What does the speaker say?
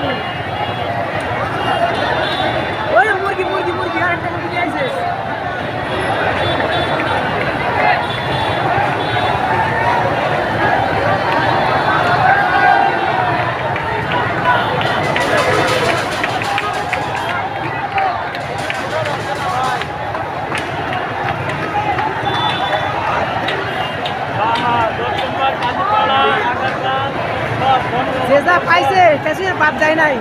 Thank you. যে যা পাইছে চাষির বাপ যায় নাই।